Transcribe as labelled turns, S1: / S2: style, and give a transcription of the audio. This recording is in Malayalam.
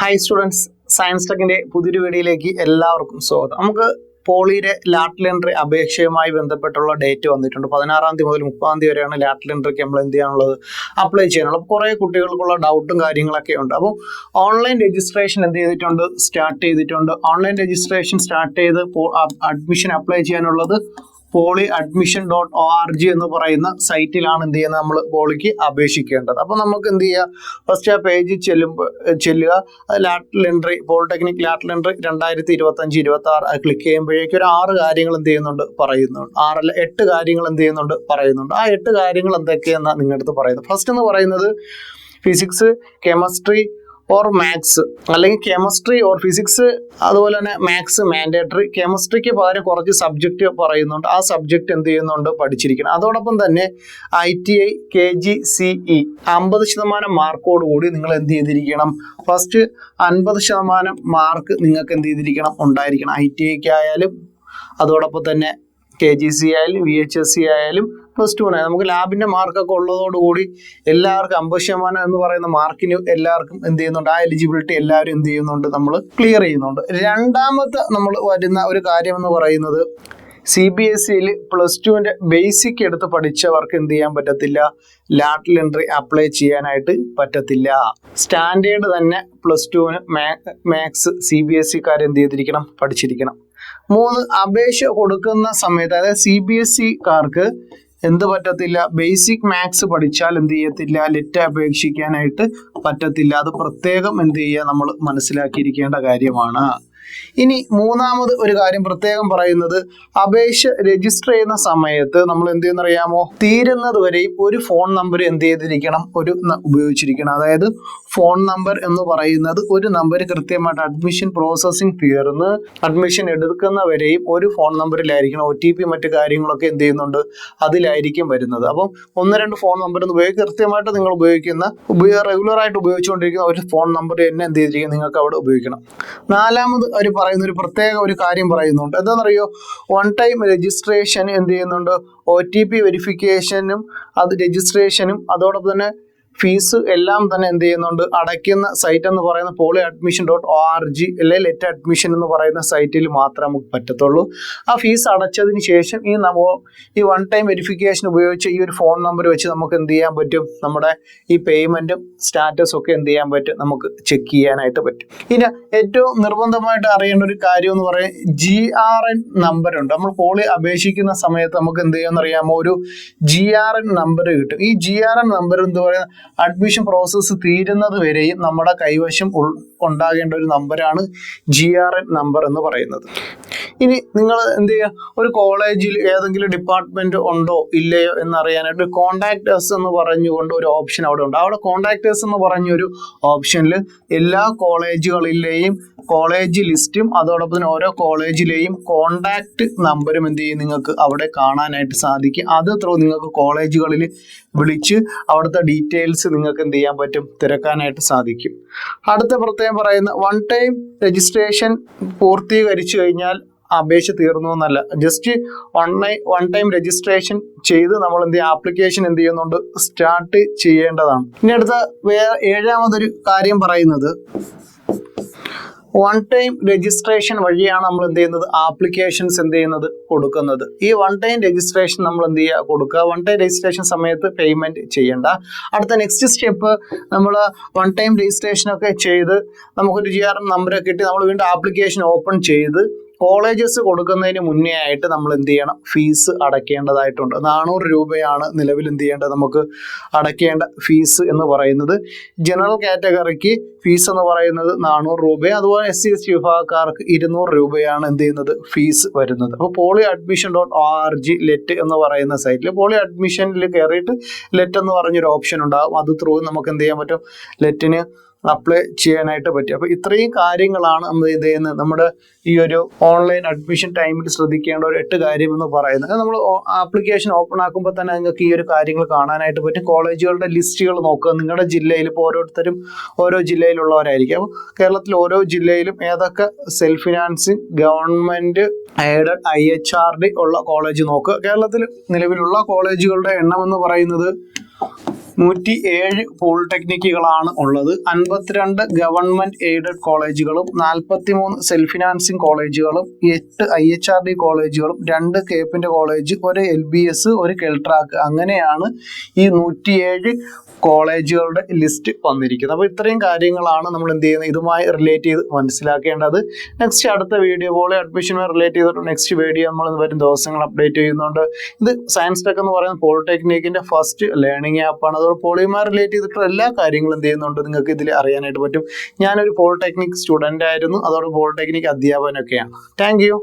S1: ഹായ് സ്റ്റുഡൻസ് സയൻസ് ടെക്കിന്റെ പുതിയൊരു വീഡിയോയിലേക്ക് എല്ലാവർക്കും സ്വാഗതം. നമുക്ക് പോളിയുടെ ലാറ്റൽ എൻട്രി അപേക്ഷയുമായി ബന്ധപ്പെട്ടുള്ള ഡേറ്റ് വന്നിട്ടുണ്ട്. പതിനാറാം തീയതി മുതൽ മുപ്പതാം തീയതി വരെയാണ് ലാറ്റൽ എൻട്രിക്ക് നമ്മൾ എന്ത് ചെയ്യാനുള്ളത് അപ്ലൈ ചെയ്യാനുള്ളത്. കുറേ കുട്ടികൾക്കുള്ള ഡൗട്ടും കാര്യങ്ങളൊക്കെ ഉണ്ട്. അപ്പോൾ ഓൺലൈൻ രജിസ്ട്രേഷൻ എന്ത് ചെയ്തിട്ടുണ്ട്? സ്റ്റാർട്ട് ചെയ്തിട്ടുണ്ട്. ഓൺലൈൻ രജിസ്ട്രേഷൻ സ്റ്റാർട്ട് ചെയ്ത് അഡ്മിഷൻ അപ്ലൈ ചെയ്യാനുള്ളത് poly admission dot O R G എന്ന് പറയുന്ന സൈറ്റിലാണ് എന്ത് ചെയ്യുന്നത് നമ്മൾ പോളിക്ക് അപേക്ഷിക്കേണ്ടത്. അപ്പോൾ നമുക്ക് എന്ത് ചെയ്യുക ഫസ്റ്റ് ആ പേജിൽ ചെല്ലുമ്പോൾ ചെല്ലുക. Lateral entry polytechnic lateral entry രണ്ടായിരത്തി ഇരുപത്തഞ്ച് ഇരുപത്തി ആറ് ക്ലിക്ക് ചെയ്യുമ്പോഴേക്കും ഒരു ആറ് കാര്യങ്ങൾ എന്ത് ചെയ്യുന്നുണ്ട്? പറയുന്നുണ്ട്. ആറല്ല എട്ട് കാര്യങ്ങൾ എന്ത് ചെയ്യുന്നുണ്ട്? പറയുന്നുണ്ട്. ആ എട്ട് കാര്യങ്ങൾ എന്തൊക്കെയെന്നാണ് നിങ്ങളുടെ അടുത്ത് പറയുന്നത്. ഫസ്റ്റ് എന്ന് പറയുന്നത് ഫിസിക്സ് കെമിസ്ട്രി ഓർ മാത്സ് അല്ലെങ്കിൽ കെമിസ്ട്രി ഓർ ഫിസിക്സ് അതുപോലെ തന്നെ മാത്സ് മാൻഡേറ്ററി കെമിസ്ട്രിക്ക് പകരം കുറച്ച് സബ്ജക്റ്റ് പറയുന്നുണ്ട്. ആ സബ്ജക്റ്റ് എന്ത് ചെയ്യുന്നുണ്ട്? പഠിച്ചിരിക്കണം അതോടൊപ്പം തന്നെ I T I K G C E അമ്പത് ശതമാനം മാർക്കോട് കൂടി നിങ്ങൾ എന്ത് ചെയ്തിരിക്കണം? ഫസ്റ്റ് അൻപത് ശതമാനം മാർക്ക് നിങ്ങൾക്ക് എന്ത് ചെയ്തിരിക്കണം? ഉണ്ടായിരിക്കണം. ഐ ടി ഐക്ക് ആയാലും അതോടൊപ്പം തന്നെ കെ ജി സി ആയാലും വി എച്ച് എസ് സി ആയാലും പ്ലസ് ടു ആണ്. നമുക്ക് ലാബിന്റെ മാർക്കൊക്കെ ഉള്ളതോടുകൂടി എല്ലാവർക്കും അമ്പത് ശതമാനം എന്ന് പറയുന്ന മാർക്കിന് എല്ലാവർക്കും എന്ത് ചെയ്യുന്നുണ്ട്? ആ എലിജിബിലിറ്റി എല്ലാവരും എന്ത് ചെയ്യുന്നുണ്ട്? നമ്മൾ ക്ലിയർ ചെയ്യുന്നുണ്ട്. രണ്ടാമത്തെ നമ്മൾ വരുന്ന ഒരു കാര്യം എന്ന് പറയുന്നത് സി ബി എസ് സിയിൽ പ്ലസ് ടുവിന്റെ ബേസിക് എടുത്ത് പഠിച്ചവർക്ക് എന്ത് ചെയ്യാൻ പറ്റത്തില്ല? ലാറ്റൽ എൻട്രി അപ്ലൈ ചെയ്യാനായിട്ട് പറ്റത്തില്ല. സ്റ്റാൻഡേർഡ് തന്നെ പ്ലസ് ടുവിന് മാത്സ് സി ബി എസ് സിക്കാർ എന്ത് ചെയ്തിരിക്കണം? പഠിച്ചിരിക്കണം. മൂന്ന് അപേക്ഷ കൊടുക്കുന്ന സമയത്ത് അതായത് സി ബി എസ് സിക്കാർക്ക് എന്ത് പറ്റത്തില്ല? ബേസിക് മാത്സ് പഠിച്ചാൽ എന്ത് ചെയ്യത്തില്ല? ലെറ്റ് അപേക്ഷിക്കാനായിട്ട് പറ്റത്തില്ല. അത് പ്രത്യേകം എന്ത് ചെയ്യുക? നമ്മൾ മനസ്സിലാക്കിയിരിക്കേണ്ട കാര്യമാണ്. ഇനി മൂന്നാമത് ഒരു കാര്യം പ്രത്യേകം പറയുന്നത് അപേക്ഷ രജിസ്റ്റർ ചെയ്യുന്ന സമയത്ത് നമ്മൾ എന്ത് ചെയ്യുന്നറിയാമോ തീരുന്നത് വരെയും ഒരു ഫോൺ നമ്പർ എന്ത് ചെയ്തിരിക്കണം? ഒരു ഉപയോഗിച്ചിരിക്കണം. അതായത് ഫോൺ നമ്പർ എന്ന് പറയുന്നത് ഒരു നമ്പർ കൃത്യമായിട്ട് അഡ്മിഷൻ പ്രോസസ്സിംഗ് തീർന്ന് അഡ്മിഷൻ എടുക്കുന്നവരെയും ഒരു ഫോൺ നമ്പറിലായിരിക്കണം ഒ ടി പി മറ്റു കാര്യങ്ങളൊക്കെ എന്ത് ചെയ്യുന്നുണ്ട്? അതിലായിരിക്കും വരുന്നത്. അപ്പം ഒന്ന് രണ്ട് ഫോൺ നമ്പർ എന്ന് ഉപയോഗിക്കുക കൃത്യമായിട്ട് നിങ്ങൾ ഉപയോഗിക്കുന്ന ഉപയോഗ റെഗുലർ ആയിട്ട് ഉപയോഗിച്ചുകൊണ്ടിരിക്കുന്ന ഒരു ഫോൺ നമ്പർ തന്നെ എന്ത് ചെയ്തിരിക്കും നിങ്ങൾക്ക് അവിടെ ഉപയോഗിക്കണം. നാലാമത് അവർ പറയുന്ന ഒരു പ്രത്യേക ഒരു കാര്യം പറയുന്നുണ്ട്. എന്താണെന്നറിയോ? വൺ ടൈം രജിസ്ട്രേഷൻ എന്ത് ചെയ്യുന്നുണ്ട്? ഒ ടി പി വെരിഫിക്കേഷനും അത് രജിസ്ട്രേഷനും അതോടൊപ്പം തന്നെ ഫീസ് എല്ലാം തന്നെ എന്ത് ചെയ്യുന്നുണ്ട്? അടയ്ക്കുന്ന സൈറ്റ് എന്ന് പറയുന്ന poly admission dot O R G അല്ലെ ലെറ്റ് അഡ്മിഷൻ എന്ന് പറയുന്ന സൈറ്റിൽ മാത്രമേ നമുക്ക് പറ്റത്തുള്ളൂ. ആ ഫീസ് അടച്ചതിന് ശേഷം ഈ നമ്മ ഈ വൺ ടൈം വെരിഫിക്കേഷൻ ഉപയോഗിച്ച് ഈ ഒരു ഫോൺ നമ്പർ വെച്ച് നമുക്ക് എന്ത് ചെയ്യാൻ പറ്റും? നമ്മുടെ ഈ പേയ്മെന്റും സ്റ്റാറ്റസും ഒക്കെ എന്ത് ചെയ്യാൻ പറ്റും? നമുക്ക് ചെക്ക് ചെയ്യാനായിട്ട് പറ്റും. ഇനി ഏറ്റവും നിർബന്ധമായിട്ട് അറിയേണ്ട ഒരു കാര്യം എന്ന് പറയുന്നത് ജി ആർ എൻ നമ്പർ ഉണ്ട്. നമ്മൾ പോളി അപേക്ഷിക്കുന്ന സമയത്ത് നമുക്ക് എന്ത് ചെയ്യാമെന്ന് അറിയാമോ? ഒരു ജി ആർ എൻ നമ്പർ കിട്ടും. ഈ ജി ആർ എൻ നമ്പർ എന്ന് പറയുക അഡ്മിഷൻ പ്രോസസ്സ് തീരുന്നത് വരെയും നമ്മുടെ കൈവശം ഉണ്ടാകേണ്ട ഒരു നമ്പറാണ് ജി ആർ എൻ നമ്പർ എന്ന് പറയുന്നത്. ഇനി നിങ്ങൾ എന്ത് ചെയ്യുക? ഒരു കോളേജിൽ ഏതെങ്കിലും ഡിപ്പാർട്ട്മെന്റ് ഉണ്ടോ? ഇല്ലയോ? എന്നറിയാനായിട്ട് കോണ്ടാക്ടേഴ്സ് എന്ന് പറഞ്ഞുകൊണ്ട് ഒരു ഓപ്ഷൻ അവിടെ ഉണ്ട്. അവിടെ കോണ്ടാക്ടേഴ്സ് എന്ന് പറഞ്ഞൊരു ഓപ്ഷനിൽ എല്ലാ കോളേജുകളിലെയും കോളേജ് ലിസ്റ്റും അതോടൊപ്പം തന്നെ ഓരോ കോളേജിലെയും കോണ്ടാക്ട് നമ്പറും എന്ത് ചെയ്യും നിങ്ങൾക്ക് അവിടെ കാണാനായിട്ട് സാധിക്കും. അത് ത്രൂ നിങ്ങൾക്ക് കോളേജുകളിൽ വിളിച്ച് അവിടുത്തെ ഡീറ്റെയിൽസ് നിങ്ങൾക്ക് എന്ത് ചെയ്യാൻ പറ്റും? തിരക്കാനായിട്ട് സാധിക്കും. അടുത്ത പ്രത്യേകം പറയുന്ന വൺ ടൈം രജിസ്ട്രേഷൻ പൂർത്തീകരിച്ചു കഴിഞ്ഞാൽ അപേക്ഷ തീർന്നു എന്നല്ല. Just one one time registration ചെയ്ത് നമ്മൾ എന്ത് ആപ്ലിക്കേഷൻ എന്ത് ചെയ്യുന്നുണ്ട്? സ്റ്റാർട്ട് ചെയ്യേണ്ടതാണ്. ഇനി അടുത്ത ഏഴാമതൊരു കാര്യം പറയുന്നത് വൺ ടൈം രജിസ്ട്രേഷൻ വഴിയാണ് നമ്മൾ എന്ത് ചെയ്യുന്നത്? ആപ്ലിക്കേഷൻസ് എന്ത് ചെയ്യുന്നത്? കൊടുക്കുന്നത്. ഈ വൺ ടൈം രജിസ്ട്രേഷൻ നമ്മൾ എന്ത് ചെയ്യുക? കൊടുക്കുക. വൺ ടൈം രജിസ്ട്രേഷൻ സമയത്ത് പേയ്മെന്റ് ചെയ്യേണ്ട. അടുത്ത നെക്സ്റ്റ് സ്റ്റെപ്പ് നമ്മൾ വൺ ടൈം രജിസ്ട്രേഷൻ ഒക്കെ ചെയ്ത് നമുക്കൊരു ജി ആർ എം നമ്പറൊക്കെ കിട്ടി. നമ്മൾ വീണ്ടും ആപ്ലിക്കേഷൻ ഓപ്പൺ ചെയ്ത് കോളേജസ് കൊടുക്കുന്നതിന് മുന്നേ ആയിട്ട് നമ്മൾ എന്ത് ചെയ്യണം? ഫീസ് അടയ്ക്കേണ്ടതായിട്ടുണ്ട്. നാനൂറ് രൂപയാണ് നിലവിൽ എന്ത് ചെയ്യേണ്ടത്? നമുക്ക് അടയ്ക്കേണ്ട ഫീസ് എന്ന് പറയുന്നത്. ജനറൽ കാറ്റഗറിക്ക് ഫീസ് എന്ന് പറയുന്നത് നാനൂറ് രൂപ. അതുപോലെ എസ് സി എസ് ടി വിഭാഗക്കാർക്ക് ഇരുന്നൂറ് രൂപയാണ് എന്ത് ചെയ്യുന്നത്? ഫീസ് വരുന്നത്. അപ്പോൾ poly admission dot O R G let എന്ന് പറയുന്ന സൈറ്റിൽ പോളി അഡ്മിഷനിൽ കയറിയിട്ട് ലെറ്റ് എന്ന് പറഞ്ഞൊരു ഓപ്ഷൻ ഉണ്ടാകും അത് ത്രൂ നമുക്ക് എന്ത് ചെയ്യാൻ പറ്റും? ലെറ്റിന് അപ്ലൈ ചെയ്യാനായിട്ട് പറ്റും. അപ്പോൾ ഇത്രയും കാര്യങ്ങളാണ് നമ്മൾ ഇത് ചെയ്യുന്നത്. നമ്മുടെ ഈ ഒരു ഓൺലൈൻ അഡ്മിഷൻ ടൈമിൽ ശ്രദ്ധിക്കേണ്ട ഒരു എട്ട് കാര്യം എന്ന് പറയുന്നത് നമ്മൾ ആപ്ലിക്കേഷൻ ഓപ്പൺ ആക്കുമ്പോൾ തന്നെ നിങ്ങൾക്ക് ഈ ഒരു കാര്യങ്ങൾ കാണാനായിട്ട് പറ്റും. കോളേജുകളുടെ ലിസ്റ്റുകൾ നോക്കുക. നിങ്ങളുടെ ജില്ലയിൽ ഇപ്പോൾ ഓരോരുത്തരും ഓരോ ജില്ലയിലുള്ളവരായിരിക്കും. അപ്പോൾ കേരളത്തിൽ ഓരോ ജില്ലയിലും ഏതൊക്കെ self financing government aided I H R D ഉള്ള കോളേജ് നോക്കുക. കേരളത്തിൽ നിലവിലുള്ള കോളേജുകളുടെ എണ്ണം എന്ന് പറയുന്നത് നൂറ്റി ഏഴ് പോളിടെക്നിക്കുകളാണ് ഉള്ളത്. അൻപത്തിരണ്ട് ഗവൺമെന്റ് എയ്ഡഡ് കോളേജുകളും നാൽപ്പത്തി മൂന്ന് സെൽഫ് ഫിനാൻസിങ് കോളേജുകളും എട്ട് ഐ എച്ച് ആർ ഡി കോളേജുകളും രണ്ട് കേപ്പിന്റെ കോളേജ് ഒരു എൽ ബി എസ് ഒരു കെൽട്രാക്ക്. അങ്ങനെയാണ് ഈ നൂറ്റിയേഴ് കോളേജുകളുടെ ലിസ്റ്റ് വന്നിരിക്കുന്നത്. അപ്പോൾ ഇത്രയും കാര്യങ്ങളാണ് നമ്മൾ എന്ത് ചെയ്യുന്നത്? ഇതുമായി റിലേറ്റ് ചെയ്ത് മനസ്സിലാക്കേണ്ടത്. നെക്സ്റ്റ് അടുത്ത വീഡിയോ പോലെ അഡ്മിഷനുമായി റിലേറ്റ് ചെയ്തിട്ട് നെക്സ്റ്റ് വീഡിയോ നമ്മൾ വരും ദിവസങ്ങൾ അപ്ഡേറ്റ് ചെയ്യുന്നുണ്ട്. ഇത് സയൻസ് ടെക് എന്ന് പറയുന്നത് പോളിടെക്നിക്കിന്റെ ഫസ്റ്റ് ലേണിംഗ് ആപ്പാണ് അതോടെ പോളിയുമായി റിലേറ്റ് ചെയ്തിട്ടുള്ള എല്ലാ കാര്യങ്ങളും എന്ത് ചെയ്യുന്നുണ്ട്? നിങ്ങൾക്ക് ഇതിൽ അറിയാനായിട്ട് പറ്റും. ഞാനൊരു പോളിടെക്നിക് സ്റ്റുഡന്റ് ആയിരുന്നു. അതോടെ പോളിടെക്നിക് അധ്യാപകനൊക്കെയാണ്. Thank you